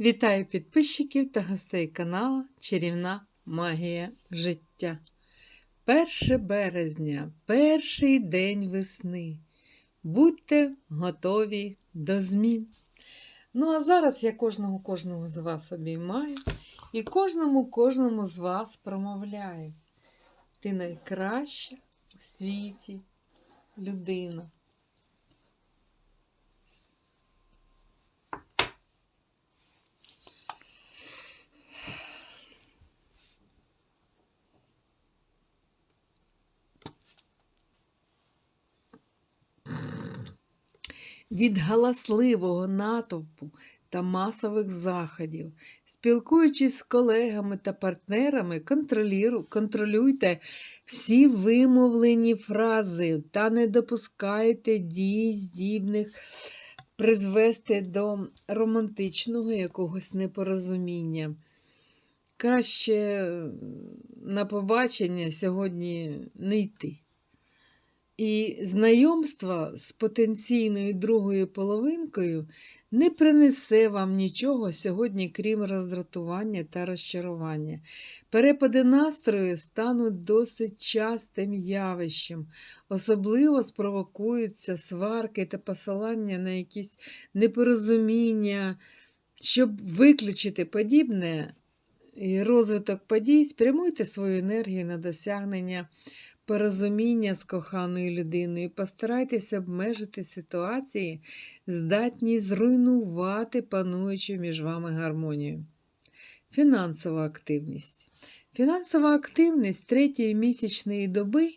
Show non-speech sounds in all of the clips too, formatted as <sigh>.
Вітаю підписчиків та гостей каналу Чарівна Магія життя. 1 березня, перший день весни. Будьте готові до змін. Ну, а зараз я кожного кожного з вас обіймаю і кожному кожному з вас промовляю. Ти найкраща у світі людина. Від галасливого натовпу та масових заходів. Спілкуючись з колегами та партнерами, контролюйте всі вимовлені фрази та не допускайте дій, здібних призвести до романтичного якогось непорозуміння. Краще на побачення сьогодні не йти. І знайомство з потенційною другою половинкою не принесе вам нічого сьогодні, крім роздратування та розчарування. Перепади настрою стануть досить частим явищем, особливо спровокуються сварки та посилання на якісь непорозуміння. Щоб виключити подібне і розвиток подій, спрямуйте свою енергію на досягнення порозуміння з коханою людиною, постарайтеся обмежити ситуації, здатні зруйнувати пануючу між вами гармонію. Фінансова активність. Фінансова активність третьої місячної доби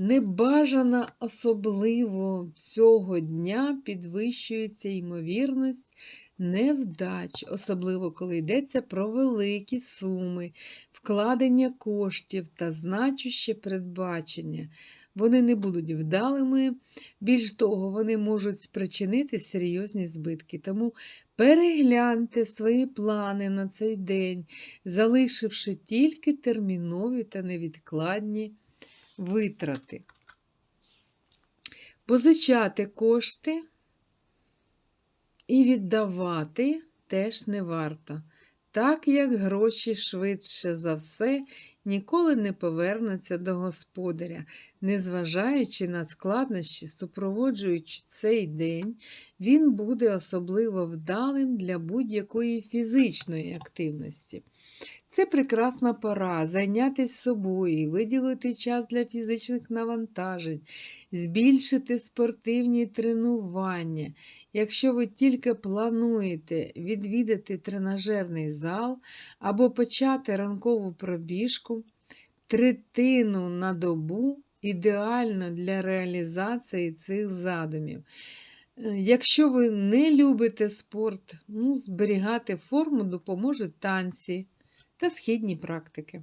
не бажана особливо цього дня підвищується ймовірність невдач, особливо коли йдеться про великі суми, вкладення коштів та значуще передбачення. Вони не будуть вдалими, більш того, вони можуть спричинити серйозні збитки. Тому перегляньте свої плани на цей день, залишивши тільки термінові та невідкладні витрати. Позичати кошти і віддавати теж не варто, так як гроші швидше за все ніколи не повернуться до господаря, незважаючи на складнощі, супроводжуючи цей день, він буде особливо вдалим для будь-якої фізичної активності. Це прекрасна пора зайнятися собою, виділити час для фізичних навантажень, збільшити спортивні тренування. Якщо ви тільки плануєте відвідати тренажерний зал або почати ранкову пробіжку, третину на добу ідеально для реалізації цих задумів. Е, якщо ви не любите спорт, ну, зберігати форму допоможуть танці та східні практики.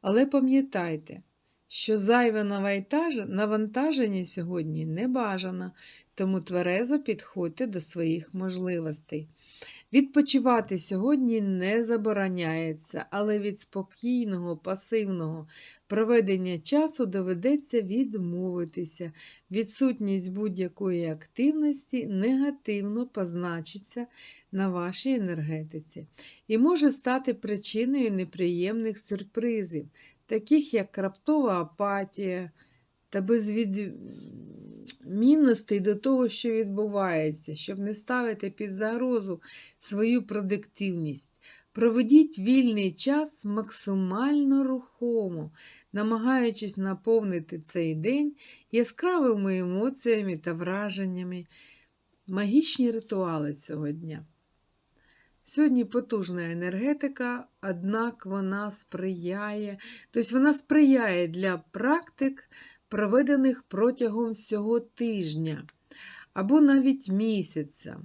Але пам'ятайте, що зайве навантаження сьогодні не бажано, тому тверезо підходьте до своїх можливостей. Відпочивати сьогодні не забороняється, але від спокійного, пасивного проведення часу доведеться відмовитися. Відсутність будь-якої активності негативно позначиться на вашій енергетиці і може стати причиною неприємних сюрпризів, таких як раптова апатія та безвідмінностей до того, що відбувається, щоб не ставити під загрозу свою продуктивність. Проведіть вільний час максимально рухомо, намагаючись наповнити цей день яскравими емоціями та враженнями, магічні ритуали цього дня. Сьогодні потужна енергетика, однак вона сприяє, тобто вона сприяє для практик, проведених протягом всього тижня або навіть місяця,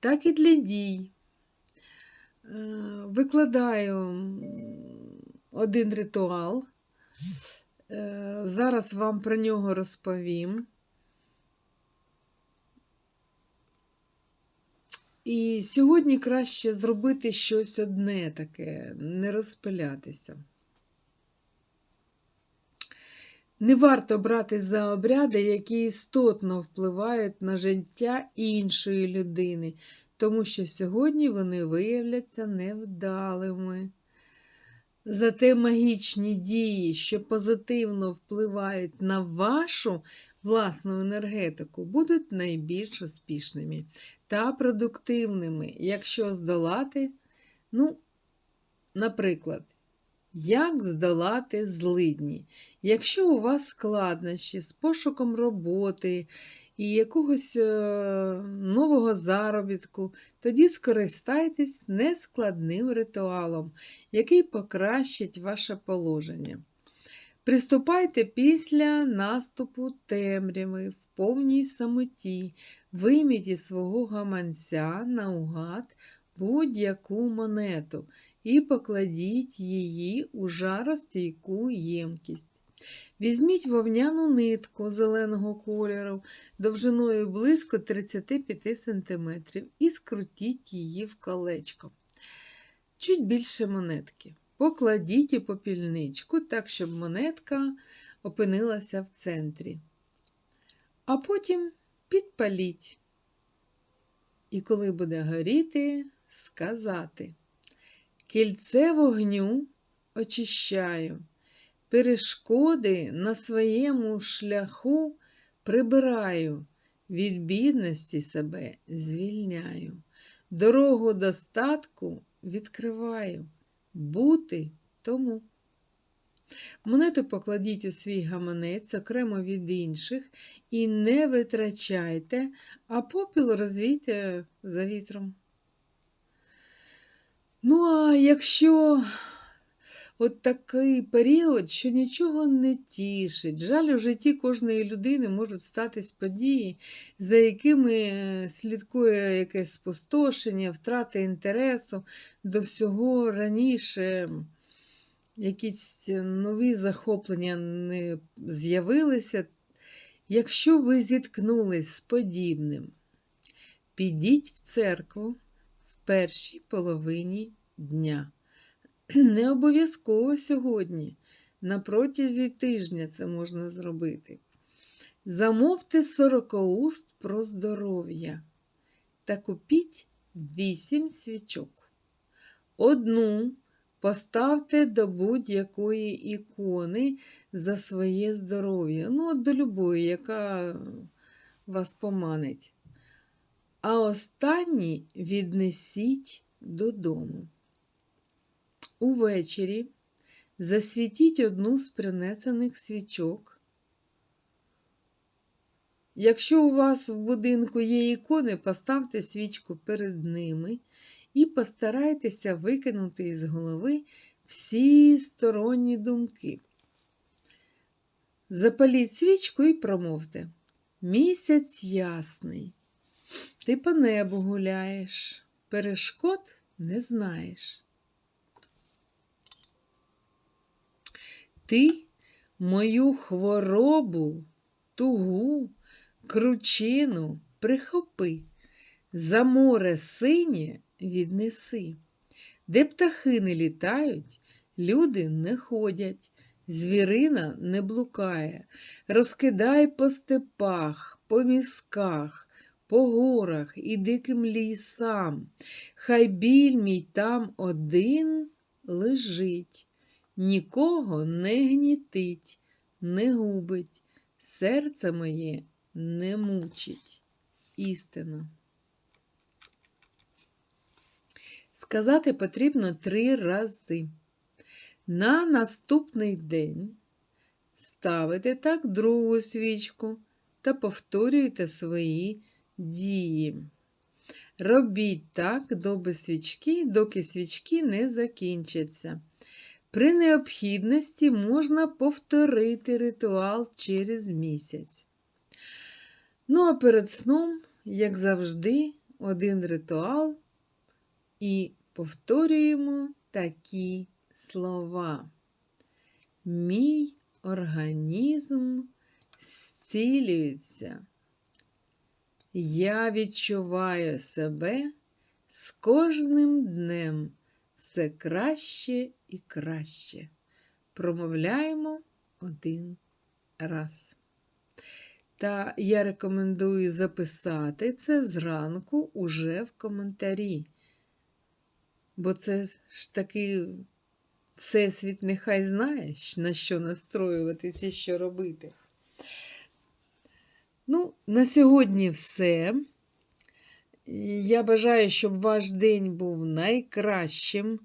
так і для дій. Е, викладаю один ритуал. Е, зараз вам про нього розповім. І сьогодні краще зробити щось одне таке, не розпилятися. Не варто брати за обряди, які істотно впливають на життя іншої людини, тому що сьогодні вони виявляться невдалими. Зате магічні дії, що позитивно впливають на вашу власну енергетику, будуть найбільш успішними та продуктивними, якщо здолати, ну, наприклад, як здолати злидні? Якщо у вас складнощі з пошуком роботи і якогось е, нового заробітку, тоді скористайтесь нескладним ритуалом, який покращить ваше положення. Приступайте після наступу темряви в повній самоті, вийміть із свого гаманця наугад будь-яку монету і покладіть її у жаростійку ємкість. Візьміть вовняну нитку зеленого кольору довжиною близько 35 см і скрутіть її в колечко. Чуть більше монетки. Покладіть у попільничку так, щоб монетка опинилася в центрі. А потім підпаліть. І коли буде горіти, сказати: Кільце вогню очищаю, перешкоди на своєму шляху прибираю, від бідності себе звільняю, дорогу достатку відкриваю, бути тому. Монету покладіть у свій гаманець окремо від інших і не витрачайте, а попіл розвійте за вітром. Ну, а якщо от такий період, що нічого не тішить, жаль, у житті кожної людини можуть статись події, за якими слідкує якесь спустошення, втрата інтересу до всього раніше якісь нові захоплення не з'явилися. Якщо ви зіткнулись з подібним, підіть в церкву першій половині дня. <clears throat> Не обов'язково сьогодні, на протязі тижня це можна зробити. Замовте сорокауст про здоров'я та купіть вісім свічок. Одну Поставте до будь-якої ікони за своє здоров'я. Ну, от до любої, яка вас поманить. А останні віднесіть додому. Увечері засвітіть одну з принесених свічок. Якщо у вас в будинку є ікони, поставте свічку перед ними і постарайтеся викинути із голови всі сторонні думки. Запаліть свічку і промовте. Місяць ясний, ти по небу гуляєш, перешкод не знаєш. Ти мою хворобу, тугу, кручину прихопи, за море синє віднеси. Де птахи не літають, люди не ходять, звірина не блукає, розкидай по степах, по місках, по горах і диким лісам. Хай біль мій там один лежить, нікого не гнітить, не губить, серце моє не мучить. Істина. Сказати потрібно три рази. На наступний день ставите так другу свічку та повторюєте свої дії. Робіть так доби свічки, доки свічки не закінчаться. При необхідності можна повторити ритуал через місяць. Ну, а перед сном, як завжди, один ритуал і повторюємо такі слова. Мій організм зцілюється. Я відчуваю себе з кожним днем все краще і краще. Промовляємо один раз. Та я рекомендую записати це зранку уже в коментарі. Бо це ж таки всесвіт нехай знає, на що настроюватися і що робити. Ну, на сьогодні все. Я бажаю, щоб ваш день був найкращим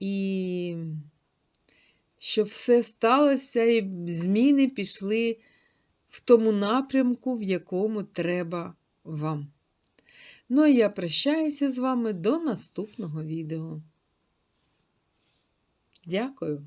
і щоб все сталося і зміни пішли в тому напрямку, в якому треба вам. Ну, а я прощаюся з вами до наступного відео. Дякую!